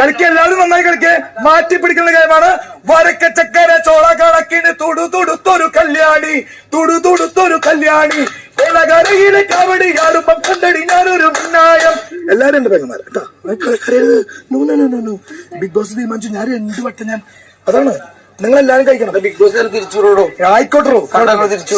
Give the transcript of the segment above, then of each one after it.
കളിക്ക് എല്ലാവരും നന്നായി കളിക്കുക മാറ്റി പിടിക്കുന്ന ഗെയിമാണ്. വരക്ക ചക്കര ചോള കണക്കിന് തുടു തുടുത്തൊരു കല്യാണി. തുടു തുടുത്തൊരു കല്യാണി. കൊലകരയിലെ കവടി ആടുമ്പം കണ്ടടി ഞാനൊരു മുന്നായം. എല്ലാരും എന്റെ പെങ്ങന്മാർ ബിഗ് ബോസ് തീരുമാനിച്ചു. ഞാൻ രണ്ട് വട്ടം ഞാൻ? അതാണ്. നിങ്ങൾ എല്ലാരും കഴിക്കണം ബിഗ് ബോസ് തിരിച്ചു ആയിക്കോട്ടോ.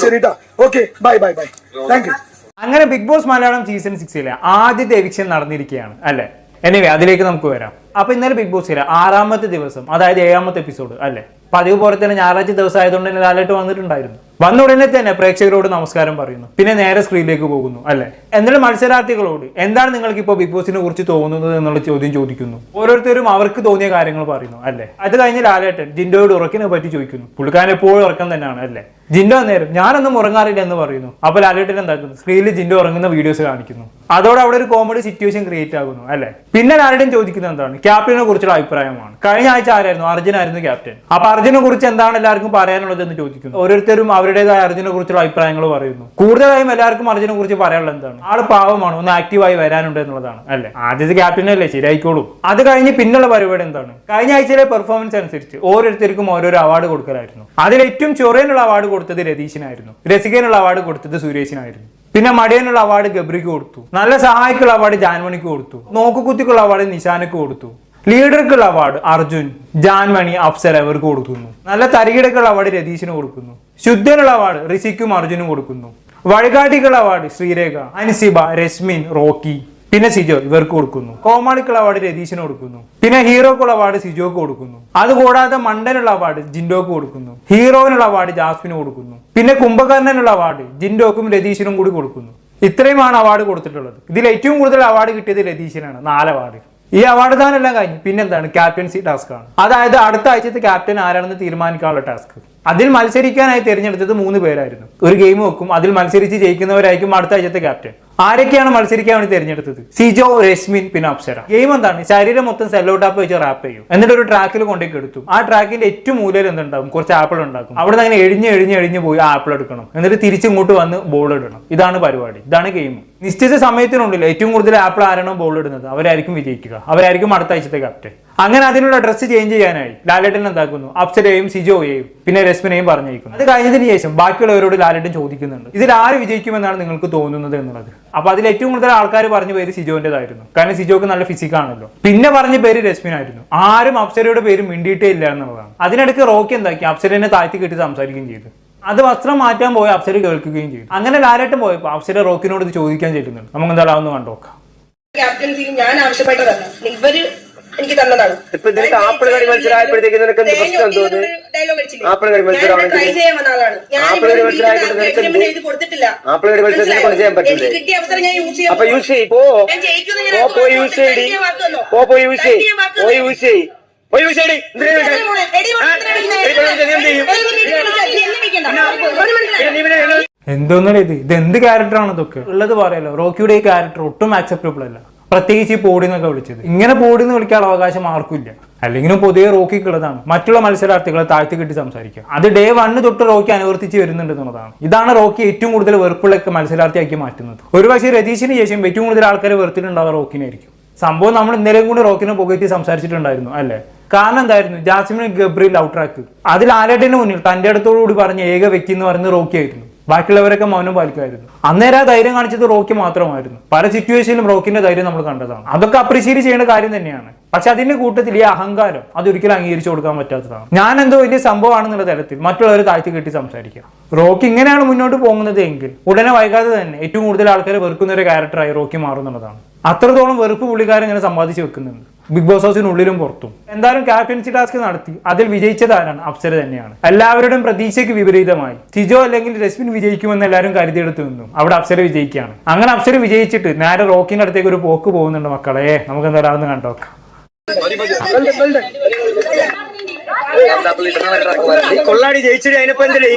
ശരിട്ടാ okay bye bye bye. Thank you. അങ്ങനെ ബിഗ് ബോസ് മലയാളം സീസൺ സിക്സിലെ ആദ്യത്തെ എവിക്ഷൻ നടന്നിരിക്കുകയാണ് അല്ലെ? എനിവേ അതിലേക്ക് നമുക്ക് വരാം. അപ്പൊ ഇന്നലെ ബിഗ് ബോസിലെ ആറാമത്തെ ദിവസം അതായത് ഏഴാമത്തെ എപ്പിസോഡ് അല്ലെ? പതിവ് പോലെ തന്നെ ഞായറാഴ്ച ദിവസം ആയതുകൊണ്ട് തന്നെ ലാലേട്ട് വന്നിട്ടുണ്ടായിരുന്നു. വന്ന ഉടനെ തന്നെ പ്രേക്ഷകരോട് നമസ്കാരം പറയുന്നു. പിന്നെ നേരെ സ്ക്രീനിലേക്ക് പോകുന്നു അല്ലെ? എന്നിട്ട് മത്സരാർത്ഥികളോട് എന്താണ് നിങ്ങൾക്ക് ഇപ്പോൾ ബിഗ് ബോസിനെ കുറിച്ച് തോന്നുന്നത് എന്നുള്ള ചോദ്യം ചോദിക്കുന്നു. ഓരോരുത്തരും അവർക്ക് തോന്നിയ കാര്യങ്ങൾ പറയുന്നു അല്ലെ? അത് കഴിഞ്ഞ് ലാലേട്ടൻ ജിൻഡോയോട് ഉറക്കിനെ പറ്റി ചോദിക്കുന്നു. പുള്ളിക്കാരൻ എപ്പോഴും ഉറക്കം തന്നെയാണ് അല്ലെ? ജിൻഡോ നേരം ഞാനൊന്നും ഉറങ്ങാറില്ല എന്ന് പറയുന്നു. അപ്പോൾ ലാലേട്ടൻ എന്താക്കുന്നു സ്ക്രീനിൽ ജിൻഡോ ഉറങ്ങുന്ന വീഡിയോസ് കാണിക്കുന്നു. അതോടെ അവിടെ ഒരു കോമഡി സിറ്റുവേഷൻ ക്രിയേറ്റ് ആകുന്നു അല്ലെ? പിന്നെ ലാലേട്ടൻ ചോദിക്കുന്നത് എന്താണ്? ക്യാപ്റ്റനെ കുറിച്ചുള്ള അഭിപ്രായമാണ്. കഴിഞ്ഞ ആഴ്ച ആരായിരുന്നു? അർജുൻ ആയിരുന്നു ക്യാപ്റ്റൻ. അപ്പൊ അർജുനെ കുറിച്ച് എന്താണ് എല്ലാവർക്കും പറയാനുള്ളത് എന്ന് ചോദിക്കുന്നു. ഓരോരുത്തരും അവരുടേതായ അർജുനെ കുറിച്ചുള്ള അഭിപ്രായങ്ങൾ പറയുന്നു. കൂടുതലായും എല്ലാവർക്കും അർജുനെ കുറിച്ച് പറയാനുള്ളത് എന്താണ്? ആൾ പാവമാണ് ഒന്ന് ആക്റ്റീവായി വരാനുണ്ട് എന്നുള്ളതാണ് അല്ലെ? ആദ്യത്തെ ക്യാപ്റ്റൻ അല്ലേ? ശരിയായിക്കോളൂ. അത് കഴിഞ്ഞ് പിന്നുള്ള പരിപാടി എന്താണ്? കഴിഞ്ഞ ആഴ്ചയിലെ പെർഫോമൻസ് അനുസരിച്ച് ഓരോരുത്തർക്കും ഓരോരോ അവാർഡ് കൊടുക്കലായിരുന്നു. അതിൽ ഏറ്റവും ചൊറേനുള്ള അവാർഡ് കൊടുത്തത് രതീഷിനായിരുന്നു രസികനുള്ള അവാർഡ് കൊടുത്തത് സുരേഷിനായിരുന്നു. പിന്നെ മടിയനുള്ള അവാർഡ് ഗബ്രിക്ക് കൊടുത്തു. നല്ല സഹായിക്കുള്ള അവാർഡ് ജാൻമണിക്ക് കൊടുത്തു. നോക്കുകുത്തിക്കുള്ള അവാർഡ് നിശാനക്ക് കൊടുത്തു. ലീഡർക്കുള്ള അവാർഡ് അർജുൻ ജാൻമണി അഫ്സർ അവർക്ക് കൊടുക്കുന്നു. നല്ല തരികിടക്കുള്ള അവാർഡ് രതീഷിന് കൊടുക്കുന്നു. ശുദ്ധനുള്ള അവാർഡ് ഋഷിക്കും അർജുനും കൊടുക്കുന്നു. വഴികാട്ടിക്കുള്ള അവാർഡ് ശ്രീരേഖ അൻസിബ രശ്മിൻ റോക്കി. പിന്നെ സിജോ ഇവർക്ക് കൊടുക്കുന്നു. കോമാളിക്കുള്ള അവാർഡ് രതീഷിന് കൊടുക്കുന്നു. പിന്നെ ഹീറോക്കുള്ള അവാർഡ് സിജോക്ക് കൊടുക്കുന്നു. അതുകൂടാതെ മണ്ടനുള്ള അവാർഡ് ജിൻഡോക്ക് കൊടുക്കുന്നു. ഹീറോവിനുള്ള അവാർഡ് ജാസ്മിന് കൊടുക്കുന്നു. പിന്നെ കുംഭകർണനുള്ള അവാർഡ് ജിൻഡോക്കും രതീഷിനും കൂടി കൊടുക്കുന്നു. ഇത്രയുമാണ് അവാർഡ് കൊടുത്തിട്ടുള്ളത്. ഇതിൽ ഏറ്റവും കൂടുതൽ അവാർഡ് കിട്ടിയത് രതീഷിനാണ് നാല് അവാർഡ് ഈ അവാർഡ് ദാനെല്ലാം കഴിഞ്ഞു. പിന്നെന്താണ്? ക്യാപ്റ്റൻസി ടാസ്ക് ആണ്. അതായത് അടുത്ത ആഴ്ചത്തെ ക്യാപ്റ്റൻ ആരാണെന്ന് തീരുമാനിക്കാനുള്ള ടാസ്ക് അതിൽ മത്സരിക്കാനായി തിരഞ്ഞെടുത്തത് മൂന്ന് പേരായിരുന്നു. ഒരു ഗെയിം വെക്കും. അതിൽ മത്സരിച്ച് ജയിക്കുന്നവരായിരിക്കും അടുത്ത ആഴ്ചത്തെ ക്യാപ്റ്റൻ ആരൊക്കെയാണ് മത്സരിക്കാൻ വേണ്ടി തിരഞ്ഞെടുത്തത്? സിജോ രശ്മിൻ പിന്നെ അപ്സര. ഗെയിം എന്താണ്? ശരീരം മൊത്തം സെല്ലോ ടാപ്പ് വെച്ച് റാപ്പ് ചെയ്യും. എന്നിട്ട് ഒരു ട്രാക്കിൽ കൊണ്ടേക്ക് എടുത്തു ആ ട്രാക്കിന്റെ ഏറ്റവും മൂലയിൽ എന്തുണ്ടാവും കുറച്ച് ആപ്പിൾ ഉണ്ടാക്കും. അവിടെ അങ്ങനെ എഴിഞ്ഞ് എഴിഞ്ഞ് എഴിഞ്ഞ് പോയി ആപ്പിൾ എടുക്കണം. എന്നിട്ട് തിരിച്ചിങ്ങോട്ട് വന്ന് ബോൾ ഇടണം. ഇതാണ് പരിപാടി. ഇതാണ് ഗെയിം നിശ്ചിത സമയത്തിനുള്ളിൽ ഏറ്റവും കൂടുതൽ ആപ്പിൾ ആരാണോ ബോൾ ഇടുന്നത്? അവരായിരിക്കും വിജയിക്കുക. അവരായിരിക്കും അടുത്ത ആഴ്ചത്തെ ക്യാപ്റ്റൻ അങ്ങനെ അതിനുള്ള ഡ്രസ്സ് ചേഞ്ച് ചെയ്യാനായി ലാലേട്ടൻ എന്താക്കുന്നു? അപ്സരയും സിജോയെയും പിന്നെ രശ്മിനെയും പറഞ്ഞയക്കുന്നു. അത് കഴിഞ്ഞതിന് ശേഷം ബാക്കിയുള്ളവരോട് ലാലേട്ടൻ ചോദിക്കുന്നുണ്ട്. ഇതിൽ ആര് വിജയിക്കുമെന്നാണ് നിങ്ങൾക്ക് തോന്നുന്നത് എന്നുള്ളത്. അപ്പൊ അതിൽ ഏറ്റവും കൂടുതൽ ആൾക്കാർ പറഞ്ഞ പേര് സിജോന്റേതായിരുന്നു കാരണം സിജോക്ക് നല്ല ഫിസിക് ആണല്ലോ. പിന്നെ പറഞ്ഞ പേര് രശ്മിനായിരുന്നു. ആരും അപ്സരയുടെ പേര് മിണ്ടിയിട്ടേ ഇല്ല എന്നുള്ളതാണ്. അതിനിടയ്ക്ക് റോക്കി എന്താക്കി? അപ്സരനെ താഴ്ത്തി കെട്ടി സംസാരിക്കുകയും ചെയ്തു. അത് വസ്ത്രം മാറ്റാൻ പോയി അപ്സര കേൾക്കുകയും ചെയ്തു. അങ്ങനെ ഡയറക്റ്റ് പോയപ്പോൾ അപ്സര റോക്കിനോട് ഇത് ചോദിക്കാൻ ചെല്ലുന്നുണ്ട് നമുക്ക് എന്തായാലും ഒന്ന് കണ്ടോക്കാം ക്യാപ്റ്റൻസി ഞാൻ ആവശ്യപ്പെട്ടതല്ല ഇവർ എനിക്ക് തന്നതാണ്. ഇപ്പൊ ആപ്പിൾ മത്സരമായപ്പോഴത്തേക്ക് നിനക്ക് എന്ത് പ്രശ്നം ആപ്പിൾ ആപ്പിൾ മത്സരമായിട്ട് ആപ്പിൾ മത്സരത്തിനെ കൊണ്ട് ചെയ്യാൻ പറ്റില്ലേ? യൂസ് ചെയ്യാൻ അപ്പൊ യൂസ് ചെയ്യ്. പോ പോയി യൂസ് തന്നോ? പോ പോയി യൂസ് ചെയ്യ്. പോയി യൂസ് ചെയ്യ്. പോയി യൂസ് ചെയ്യടി എന്തിനാ എടി, ഇവിടെ? മോളെ, എടി, മോളെ, ആ? ഇത്ര വിളിക്കുന്ന എടി, ഇവിടെ വിളിച്ചാ നീ എന്ത് ചെയ്യും? എടി, നീ വിളിച്ചാ നീ എന്നെ വിളിക്കണ്ട. ഒരു മിനിറ്റ് പിന്നെ നീ പിന്നെ ഞങ്ങൾ എന്തോന്നല്ലേ ഇത്? ഇത് എന്ത് ക്യാരക്ടറാണ് ഇതൊക്കെ? ഉള്ളത് പറയല്ലോ റോക്കിയുടെ ഈ ക്യാരക്ടർ ഒട്ടും ആക്സെപ്റ്റബിൾ അല്ല. പ്രത്യേകിച്ച് ഈ പോടി എന്നൊക്കെ വിളിച്ചത്. ഇങ്ങനെ പോടി എന്ന് വിളിക്കാനുള്ള അവകാശം ആർക്കും ഇല്ല. അല്ലെങ്കിലും പൊതുവെ റോക്കിക്കുള്ളതാണ് മറ്റുള്ള മത്സരാർത്ഥികളെ താഴ്ത്തി കിട്ടി സംസാരിക്കുക. അത് ഡേ വണ്ണ് തൊട്ട് റോക്കി അനുവർത്തിച്ച് വരുന്നുണ്ട് എന്നുള്ളതാണ്. ഇതാണ് റോക്കി ഏറ്റവും കൂടുതൽ വെറുപ്പുള്ള മത്സരാർത്ഥിയാക്കി മാറ്റുന്നത്. ഒരു പക്ഷേ രതീഷിന് ശേഷം ഏറ്റവും കൂടുതൽ ആൾക്കാരെ വെറുത്തിട്ടുണ്ടാവുക റോക്കിനായിരിക്കും. സംഭവം നമ്മൾ ഇന്നലെയും കൂടി റോക്കിനെ പുകഴ്ത്തി സംസാരിച്ചിട്ടുണ്ടായിരുന്നു അല്ലേ? കാരണം എന്തായിരുന്നു? ജാസ്മിൻ ഗബ്രിൽ ഔട്ട്രാക്ക് അതിൽ ആലേട്ടിന് മുന്നിൽ? തന്റെ അടുത്തോടു കൂടി പറഞ്ഞ ഏക വ്യക്തി എന്ന് പറയുന്നത് റോക്കി ആയിരുന്നു. ബാക്കിയുള്ളവരൊക്കെ മൗനം പാലിക്കുമായിരുന്നു. അന്നേരം ആ ധൈര്യം കാണിച്ചത് റോക്കി മാത്രമായിരുന്നു. പല സിറ്റുവേഷനിലും റോക്കിന്റെ ധൈര്യം നമ്മൾ കണ്ടതാണ്. അതൊക്കെ അപ്രീഷിയേറ്റ് ചെയ്യേണ്ട കാര്യം തന്നെയാണ്. പക്ഷെ അതിന്റെ കൂട്ടത്തിൽ ഈ അഹങ്കാരം അതൊരിക്കലും അംഗീകരിച്ചു കൊടുക്കാൻ പറ്റാത്തതാണ്. ഞാൻ എന്തോ വലിയ സംഭവമാണെന്നുള്ള തരത്തിൽ മറ്റുള്ളവർ താഴ്ത്തി കെട്ടി സംസാരിക്കുക റോക്കി ഇങ്ങനെയാണ് മുന്നോട്ട് പോകുന്നത് എങ്കിൽ ഉടനെ വൈകാതെ തന്നെ ഏറ്റവും കൂടുതൽ ആൾക്കാരെ വെറുക്കുന്ന ഒരു ക്യാരക്ടറായി റോക്കി മാറുന്നുള്ളതാണ് അത്രത്തോളം വെറുപ്പ് പുള്ളിക്കാരൻ ഇങ്ങനെ സമ്പാദിച്ചു വെക്കുന്നുണ്ട്. ബിഗ് ബോസ് ഹൗസിനുള്ളിലും പുറത്തും. എന്തായാലും ക്യാപ്റ്റൻസി ടാസ്ക് നടത്തി. അതിൽ വിജയിച്ചത് ആരാണ് അപ്സര തന്നെയാണ്. എല്ലാവരുടെയും പ്രതീക്ഷയ്ക്ക് വിപരീതമായി. സിജോ അല്ലെങ്കിൽ രശ്മിൻ വിജയിക്കുമെന്ന് എല്ലാവരും കരുതിയെടുത്തു നിന്നു. അവിടെ അപ്സര വിജയിക്കുകയാണ്. അങ്ങനെ അപ്സര വിജയിച്ചിട്ട് നേരെ റോക്കിന്റെ അടുത്തേക്ക് ഒരു പോക്ക് പോകുന്നുണ്ട് മക്കളെ. നമുക്ക് എന്തായാലും ഒന്ന് കണ്ടോക്കാം കൊള്ളാടി ജയിച്ചിട്ട് അതിനിപ്പോ എന്തിനാ?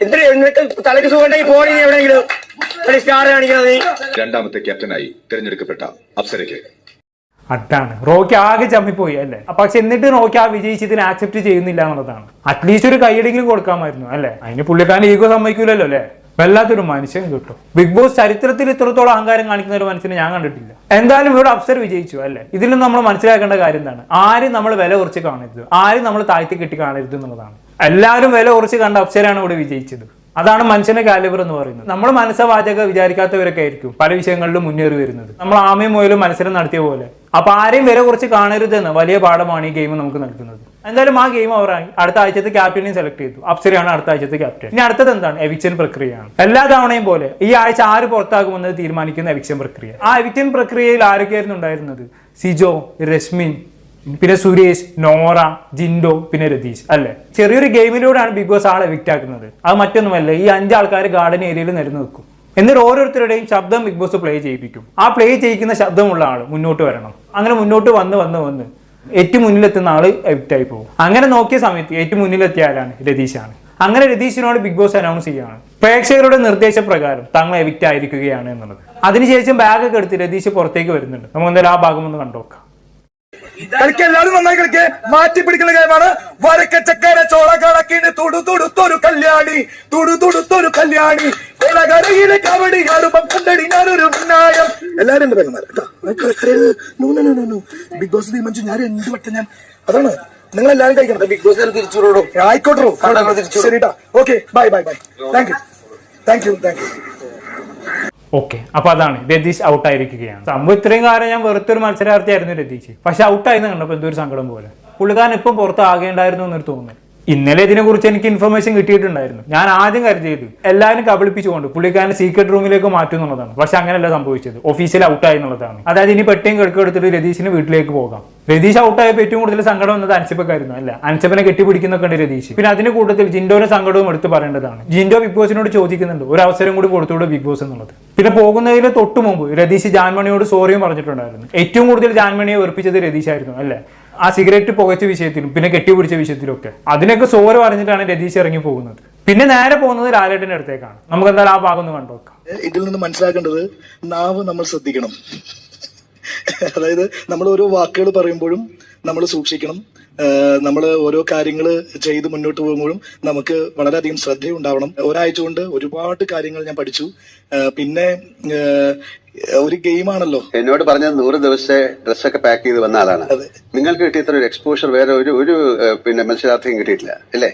എന്തിനാ? തലക്ക് സുഖമുണ്ടെങ്കിൽ പോണി നീ എവിടെയെങ്കിലും. സ്റ്റാർ കാണിക്കണം നീ? രണ്ടാമത്തെ ക്യാപ്റ്റനായി തിരഞ്ഞെടുക്കപ്പെട്ട അപ്സരയ്ക്ക് അതാണ്. റോക്കി ആകെ ചമ്മിപ്പോയി അല്ലേ? പക്ഷെ എന്നിട്ട് റോക്കി ആ വിജയിച്ചതിന് ആക്സെപ്റ്റ് ചെയ്യുന്നില്ല എന്നുള്ളതാണ്. അറ്റ്ലീസ്റ്റ് ഒരു കൈയടിങ്കിലും കൊടുക്കാമായിരുന്നു അല്ലേ? അതിന് പുള്ളിക്കാരൻ ഈഗോ സമ്മതിക്കൂലല്ലോ അല്ലേ? വല്ലാത്തൊരു മനുഷ്യൻ കിട്ടും. ബിഗ് ബോസ് ചരിത്രത്തിൽ ഇത്രത്തോളം അഹങ്കാരം കാണിക്കുന്ന ഒരു മനുഷ്യനെ ഞാൻ കണ്ടിട്ടില്ല. എന്തായാലും ഇവിടെ അപ്സർ വിജയിച്ചു അല്ലേ? ഇതിലും നമ്മൾ മനസ്സിലാക്കേണ്ട കാര്യം എന്താണ്? ആരും നമ്മൾ വില കുറച്ച് കാണരുത്. ആരും നമ്മൾ താഴ്ത്തി കെട്ടി കാണരുത് എന്നുള്ളതാണ്. എല്ലാവരും വില കുറച്ച് കണ്ട അപ്സരാണ് ഇവിടെ വിജയിച്ചത്. അതാണ് മനുഷ്യന്റെ കാലിബർ എന്ന് പറയുന്നത്. നമ്മൾ മനസ്സവാചക വിചാരിക്കാത്തവരൊക്കെ ആയിരിക്കും. പല വിഷയങ്ങളിലും മുന്നേറി വരുന്നത്. നമ്മൾ ആമയും മുയലും മത്സരം നടത്തിയ പോലെ. അപ്പൊ ആരെയും വില കുറച്ച് കാണരുതെന്ന് വലിയ പാഠമാണ് ഈ ഗെയിം നമുക്ക് നൽകുന്നത്. എന്തായാലും ആ ഗെയിം അവരായി അടുത്ത ആഴ്ചത്തെ ക്യാപ്റ്റനെയും സെലക്ട് ചെയ്തു. അപ്സരയാണ് അടുത്ത ആഴ്ചത്തെ ക്യാപ്റ്റൻ ഇനി അടുത്തത് എന്താണ്? എവിക്ഷൻ പ്രക്രിയയാണ്. എല്ലാ തവണയും പോലെ ഈ ആഴ്ച ആര് പുറത്താകുമെന്ന് തീരുമാനിക്കുന്ന എവിക്ഷൻ പ്രക്രിയ. ആ എവിക്ഷൻ പ്രക്രിയയിൽ ആരൊക്കെയായിരുന്നു ഉണ്ടായിരുന്നത്? സിജോ രശ്മിൻ പിന്നെ സുരേഷ് നോറ ജിൻഡോ പിന്നെ രതീഷ് അല്ലെ? ചെറിയൊരു ഗെയിമിലൂടെയാണ് ബിഗ് ബോസ് ആളെ എവിക്റ്റ് ആക്കുന്നത്. അത് മറ്റൊന്നുമല്ല ഈ അഞ്ച് ആൾക്കാർ ഗാർഡൻ ഏരിയയിൽ നിരന്ന് നിൽക്കും. എന്നിട്ട് ഓരോരുത്തരുടെയും ശബ്ദം ബിഗ് ബോസ് പ്ലേ ചെയ്യിപ്പിക്കും. ആ പ്ലേ ചെയ്യിക്കുന്ന ശബ്ദമുള്ള ആൾ മുന്നോട്ട് വരണം. അങ്ങനെ മുന്നോട്ട് വന്ന് വന്ന് വന്ന് ഏറ്റവും മുന്നിലെത്തുന്ന ആൾ എവിക്റ്റ് ആയി പോകും. അങ്ങനെ നോക്കിയ സമയത്ത് ഏറ്റവും മുന്നിലെത്തിയ ആരാണ് രതീഷാണ്. അങ്ങനെ രതീഷിനോട് ബിഗ് ബോസ് അനൗൺസ് ചെയ്യുകയാണ്. പ്രേക്ഷകരുടെ നിർദ്ദേശപ്രകാരം തങ്ങൾ എവിക്റ്റ് ആയിരിക്കുകയാണ് എന്നുള്ളത്. അതിനുശേഷം ബാഗൊക്കെ എടുത്ത് രതീഷ് പുറത്തേക്ക് വരുന്നുണ്ട്. നമുക്ക് എന്തായാലും ആ ഭാഗം ഒന്ന് കണ്ടുനോക്കാം കളിക്ക് എല്ലാവരും നന്നായി കളിക്ക്. മാറ്റി പിടിക്കുന്ന ഗെയിമാണ്. വരക്ക ചക്കര ചോള കണക്കിന് തുടു തുടുത്തൊരു കല്യാണി. തുടു തുടുത്തൊരു കല്യാണി. കൊലകരയിലെ കവടി ആടുമ്പം കണ്ടടി ഞാനൊരു മുന്നായം. എല്ലാരും എന്റെ പെരുമാറി ബിഗ് ബോസ് തീരുമാനിച്ചു. ഞാൻ എന്ത് വട്ടം ഞാൻ? അതാണ്. നിങ്ങൾ എല്ലാരും കഴിക്കണം. ബിഗ് ബോസ് തിരിച്ചു ആയിക്കോട്ടെ ശരിട്ടാ okay bye bye bye. Thank you. Thank you thank you. Okay അപ്പൊ അതാണ്. രതീഷ് ഔട്ട് ആയിരിക്കുകയാണ്. സംഭവം ഇത്രയും കാലം ഞാൻ വെറുത്തൊരു മത്സരാർത്ഥിയായിരുന്നു രതീഷ്. പക്ഷെ ഔട്ടായിരുന്നു കണ്ടപ്പോൾ എന്തൊരു സങ്കടം പോലെ. പുള്ളിക്കാരൻ ഇപ്പം പുറത്ത് ആകേണ്ടായിരുന്നു എന്നൊരു തോന്നുന്നു ഇന്നലെ ഇതിനെക്കുറിച്ച് എനിക്ക് ഇൻഫർമേഷൻ കിട്ടിയിട്ടുണ്ടായിരുന്നു. ഞാൻ ആദ്യം കരുതിയത് എല്ലാവരും കബളിപ്പിച്ചുകൊണ്ട് പുള്ളിക്കാരൻ സീക്രട്ട് റൂമിലേക്ക് മാറ്റും എന്നുള്ളതാണ് പക്ഷെ അങ്ങനെയല്ല സംഭവിച്ചത്. ഒഫീഷ്യൽ ഔട്ടായി എന്നുള്ളതാണ്. അതായത് ഇനി പെട്ടിയും കിടക്കെടുത്തിട്ട് രതീഷിന് വീട്ടിലേക്ക് പോകാം. രതീഷ് ഔട്ടായപ്പോൾ ഏറ്റവും കൂടുതൽ സങ്കടം വന്നത് അനുസപ്പക്കായിരുന്നു അല്ല അനുസപ്പനെ കെട്ടിപ്പിടിക്കുന്നൊക്കെ ഉണ്ട് രതീഷ്. പിന്നെ അതിന്റെ കൂട്ടത്തിൽ ജിൻഡോയുടെ സങ്കടവും എടുത്ത് പറയേണ്ടതാണ്. ജിൻഡോ ബിഗ് ബോസിനോട് ചോദിക്കുന്നുണ്ട് ഒരു അവസരം കൂടി കൊടുത്തുകൂടെ ബിഗ് ബോസ് എന്നുള്ളത്? പിന്നെ പോകുന്നതിന് തൊട്ട് മുമ്പ് രതീഷ് ജാൻമണിയോട് സോറിയും പറഞ്ഞിട്ടുണ്ടായിരുന്നു. ഏറ്റവും കൂടുതൽ ജാൻമണിയെ വെറുപ്പിച്ചത് രതീഷായിരുന്നു അല്ലേ? ആ സിഗരറ്റ് പുകച്ച വിഷയത്തിലും പിന്നെ കെട്ടിപ്പിടിച്ച വിഷയത്തിലും ഒക്കെ. അതിനൊക്കെ സോറ് പറഞ്ഞിട്ടാണ് രതീഷ് ഇറങ്ങി പോകുന്നത്. പിന്നെ നേരെ പോകുന്നത് ലാലേട്ടന്റെ അടുത്തേക്കാണ്. നമുക്ക് എന്തായാലും ആ ഭാഗം ഒന്ന് കണ്ടുനോക്കാം. ഇതിൽ നിന്ന് മനസ്സിലാക്കേണ്ടത് നാവ് നമ്മൾ ശ്രദ്ധിക്കണം. അതായത് നമ്മൾ ഓരോ വാക്കുകൾ പറയുമ്പോഴും നമ്മൾ സൂക്ഷിക്കണം. നമ്മൾ ഓരോ കാര്യങ്ങൾ ചെയ്ത് മുന്നോട്ട് പോകുമ്പോഴും നമുക്ക് വളരെയധികം ശ്രദ്ധയുണ്ടാവണം. ഒരാഴ്ച കൊണ്ട് ഒരുപാട് കാര്യങ്ങൾ ഞാൻ പഠിച്ചു. പിന്നെ ഒരു ഗെയിമാണല്ലോ. എന്നോട് പറഞ്ഞ നൂറ് ദിവസത്തെ ഡ്രസ്സൊക്കെ പാക്ക് ചെയ്ത് വന്ന ആളാണ്. നിങ്ങൾക്ക് കിട്ടിയ ഒരു എക്സ്പോഷർ വേറെ ഒരു ഒരു പിന്നെ മത്സരാർത്ഥിയും കിട്ടിയിട്ടില്ല അല്ലേ?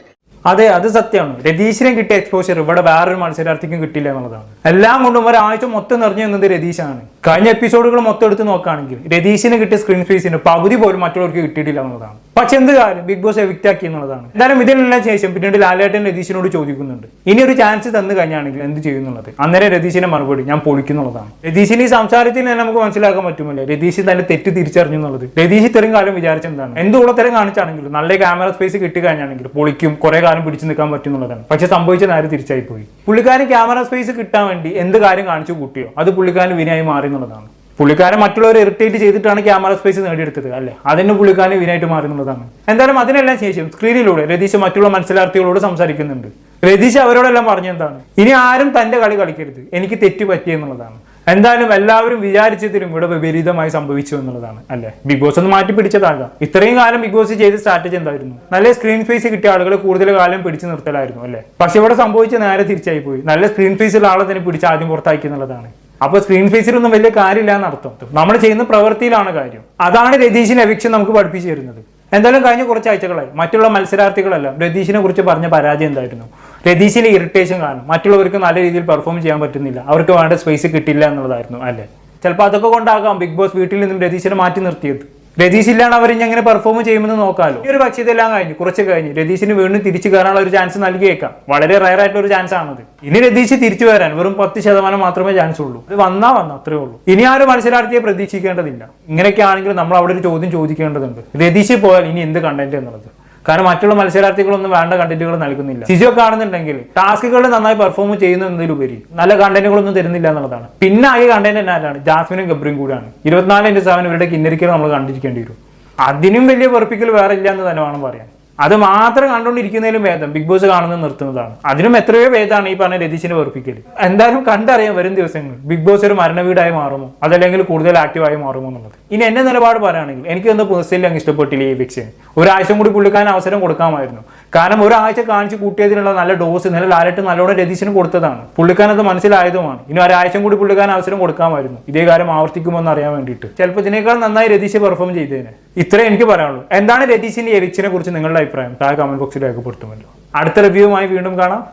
അതെ അത് സത്യമാണ്. രതീഷിനെ കിട്ടിയ എക്സ്പോഷർ ഇവിടെ വേറൊരു മത്സരാർത്ഥിക്കും കിട്ടില്ല എന്നുള്ളതാണ്. എല്ലാം കൊണ്ടും ഒരാഴ്ച മൊത്തം നിറഞ്ഞു നിന്നത് രതീഷാണ് കഴിഞ്ഞ എപ്പിസോഡുകൾ മൊത്തം എടുത്ത് നോക്കുകയാണെങ്കിൽ രതീഷിന് കിട്ടിയ സ്ക്രീൻ ഫീസിന് പകുതി പോലും മറ്റുള്ളവർക്ക് കിട്ടിയിട്ടില്ല എന്നുള്ളതാണ്. പക്ഷെ എന്ത് കാര്യം? ബിഗ് ബോസ് എവിക്റ്റ് ആക്കി എന്നുള്ളതാണ്. എന്തായാലും ഇതിനെല്ലാം ശേഷം പിന്നീട് ലാലേട്ടൻ രതീഷിനോട് ചോദിക്കുന്നുണ്ട്. ഇനി ഒരു ചാൻസ് തന്നു കഴിഞ്ഞാണെങ്കിൽ എന്ത് ചെയ്യുന്നുള്ളത് അന്നേരം രതീഷിന്റെ മറുപടി ഞാൻ പൊളിക്കുന്നുള്ളതാണ് രതീഷിന് ഈ സംസാരത്തിൽ തന്നെ നമുക്ക് മനസ്സിലാക്കാൻ പറ്റുമല്ലേ? രതീഷ് തന്നെ തെറ്റ് തിരിച്ചറിഞ്ഞു എന്നുള്ളത്. രതീഷ് ഇത്രയും കാലം വിചാരിച്ചെന്താണ് എന്ത് ഉള്ളത്തരം കാണിച്ചാണെങ്കിലും നല്ല ക്യാമറ സ്പേസ് കിട്ടി കഴിഞ്ഞാണെങ്കിൽ പൊളിക്കും കുറെ കാലം പിടിച്ചു നിൽക്കാൻ പറ്റും എന്നുള്ളതാണ്. പക്ഷെ സംഭവിച്ച നേരെ തിരിച്ചായി പോയി. പുള്ളിക്കാരൻ ക്യാമറ സ്പേസ് കിട്ടാൻ വേണ്ടി എന്ത് കാര്യം കാണിച്ചു കൂട്ടിയോ? അത് പുള്ളിക്കാരൻ വിനായി മാറി എന്നുള്ളതാണ്. പുള്ളിക്കാരൻ മറ്റുള്ളവരെ ഇറിറ്റേറ്റ് ചെയ്തിട്ടാണ് ക്യാമറ സ്പേസ് നേടിയെടുത്തത് അല്ലെ? അതിന് പുള്ളിക്കാരൻ വിനായിട്ട് മാറി എന്നുള്ളതാണ്. എന്തായാലും അതിനെല്ലാം ശേഷം സ്ക്രീനിലൂടെ രതീഷ് മറ്റുള്ള മത്സരാർത്ഥികളോട് സംസാരിക്കുന്നുണ്ട്. രതീഷ് അവരോടെല്ലാം പറഞ്ഞെന്താണ്? ഇനി ആരും തന്റെ കളി കളിക്കരുത്. എനിക്ക് തെറ്റ് പറ്റി എന്നുള്ളതാണ് എന്തായാലും എല്ലാവരും വിചാരിച്ചതിലും ഇവിടെ വിപരീതമായി സംഭവിച്ചു എന്നുള്ളതാണ് അല്ലെ? ബിഗ് ബോസ് ഒന്ന് മാറ്റി പിടിച്ചതാകാം. ഇത്രയും കാലം ബിഗ് ബോസ് ചെയ്ത സ്ട്രാറ്റജി എന്തായിരുന്നു? നല്ല സ്ക്രീൻ ഫേസ് കിട്ടിയ ആളുകളെ കൂടുതൽ കാലം പിടിച്ചു നിർത്തലായിരുന്നു അല്ലെ? പക്ഷെ ഇവിടെ സംഭവിച്ച നേരെ തിരിച്ചായി പോയി. നല്ല സ്ക്രീൻ സ്പേസിലുള്ള ആളെ തന്നെ പിടിച്ച് ആദ്യം പുറത്താക്കി എന്നുള്ളതാണ്. അപ്പൊ സ്ക്രീൻ ഫേസിലൊന്നും വലിയ കാര്യമില്ല എന്നർത്ഥം. നമ്മൾ ചെയ്യുന്ന പ്രവൃത്തിയിലാണ് കാര്യം. അതാണ് രതീഷിന് എവിക്ഷൻ നമുക്ക് പഠിപ്പിച്ചു തരുന്നത്. എന്തായാലും കഴിഞ്ഞ കുറച്ച് ആഴ്ചകളായി. മറ്റുള്ള മത്സരാർത്ഥികളെല്ലാം രതീഷിനെ കുറിച്ച് പറഞ്ഞ പരാജയം എന്തായിരുന്നു? രതീഷിന്റെ ഇറിറ്റേഷൻ കാണും. മറ്റുള്ളവർക്ക് നല്ല രീതിയിൽ പെർഫോം ചെയ്യാൻ പറ്റുന്നില്ല. അവർക്ക് വേണ്ട സ്പേസ് കിട്ടില്ല എന്നുള്ളതായിരുന്നു അല്ലേ? ചിലപ്പോൾ അതൊക്കെ കൊണ്ടാകാം ബിഗ് ബോസ് വീട്ടിൽ നിന്നും രതീഷിനെ മാറ്റി നിർത്തിയത്. രതീഷ് അവർ ഇനി എങ്ങനെ പെർഫോം ചെയ്യുമെന്ന് നോക്കാമല്ലോ ഈ ഒരു പക്ഷേ ഇതെല്ലാം കഴിഞ്ഞു കുറച്ച് കഴിഞ്ഞ് രതീഷിന് വീണ്ടും തിരിച്ചു കയറാനുള്ള ഒരു ചാൻസ് നൽകിയേക്കാം. വളരെ റയർ ആയിട്ടുള്ള ഒരു ചാൻസ് ആണത്. ഇനി രതീഷ് തിരിച്ചു വരാൻ വെറും പത്ത് ശതമാനം മാത്രമേ ചാൻസ് ഉള്ളൂ. അത് വന്നാ വന്ന അത്രേ ഉള്ളൂ. ഇനി ആ ഒരു മത്സരാർത്ഥിയെ പ്രതീക്ഷിക്കേണ്ടതില്ല. ഇങ്ങനെയൊക്കെ ആണെങ്കിൽ നമ്മൾ അവിടെ ഒരു ചോദ്യം ചോദിക്കേണ്ടതുണ്ട്. രതീഷ് പോയാൽ ഇനി എന്ത് കണ്ടന്റ് എന്നുള്ളത്? കാരണം മറ്റുള്ള മത്സരാർത്ഥികളൊന്നും വേണ്ട കണ്ടന്റുകൾ നൽകുന്നില്ല. സിജോ കാണുന്നുണ്ടെങ്കിൽ ടാസ്കുകൾ നന്നായി പെർഫോം ചെയ്യുന്നതിലുപരി നല്ല കണ്ടന്റുകളൊന്നും തരുന്നില്ല എന്നുള്ളതാണ്. പിന്നെ ആകെ കണ്ടന്റ് എന്നാലാണ് ജാസ്മിനും ഗബ്രിയും കൂടിയാണ്. ഇരുപത്തിനാല് ഇന്റു സെവൻ ഇവരുടെ കിന്നരിക്കൽ നമ്മൾ കണ്ടിരിക്കേണ്ടി വരും. അതിനും വലിയ വെറുപ്പിക്കൽ വേറെ ഇല്ല എന്ന് തന്നെ വേണം പറയാൻ. അത് മാത്രം കണ്ടുകൊണ്ടിരിക്കുന്നതിലും ഭേദം. ബിഗ് ബോസ് കാണുന്നത് നിർത്തുന്നതാണ്. അതിനും എത്രയോ ഭേദമാണ് ഈ പറഞ്ഞ രതീഷിനെ വെറുപ്പിക്കൽ എന്തായാലും കണ്ടറിയാം വരും ദിവസങ്ങൾ. ബിഗ് ബോസ് ഒരു മരണ വീടായി മാറുമോ? അതല്ലെങ്കിൽ കൂടുതൽ ആക്റ്റീവായി മാറുമോ എന്നുള്ളത്. ഇനി എന്നെ നിലപാട് പറയുകയാണെങ്കിൽ എനിക്ക് എന്താ പേഴ്സണലി അങ്ങ് ഇഷ്ടപ്പെട്ടില്ല ഈ എവിക്ഷൻ ഒരാഴ്ച കൂടി പുള്ളിക്കാൻ അവസരം കൊടുക്കാമായിരുന്നു. കാരണം ഒരാഴ്ച കാണിച്ച് കൂട്ടിയതിനുള്ള നല്ല ഡോസ് നല്ല ലാലറ്റ് നല്ലോണം രതീഷിന് കൊടുത്തതാണ്. പുള്ളിക്കാൻ അത് മനസ്സിലായതുമാണ്. ഇനി ഒരാഴ്ച കൂടി പുള്ളിക്കാൻ അവസരം കൊടുക്കാമായിരുന്നു. ഇതേ കാര്യം ആവർത്തിക്കുമോ എന്ന് അറിയാൻ വേണ്ടിയിട്ട്. ചിലപ്പോൾ ഇതിനേക്കാൾ നന്നായി രതീശ് പെർഫോം ചെയ്തേനെ. ഇത്രേ എനിക്ക് പറയാനുള്ളൂ. എന്താണ് രതീശിന്റെ എരിച്ചിനെ കുറിച്ച് നിങ്ങളുടെ അഭിപ്രായം? താഴെ കമന്റ് ബോക്സിൽ രേഖപ്പെടുത്തുമല്ലോ. അടുത്ത റിവ്യൂവുമായി വീണ്ടും കാണാം.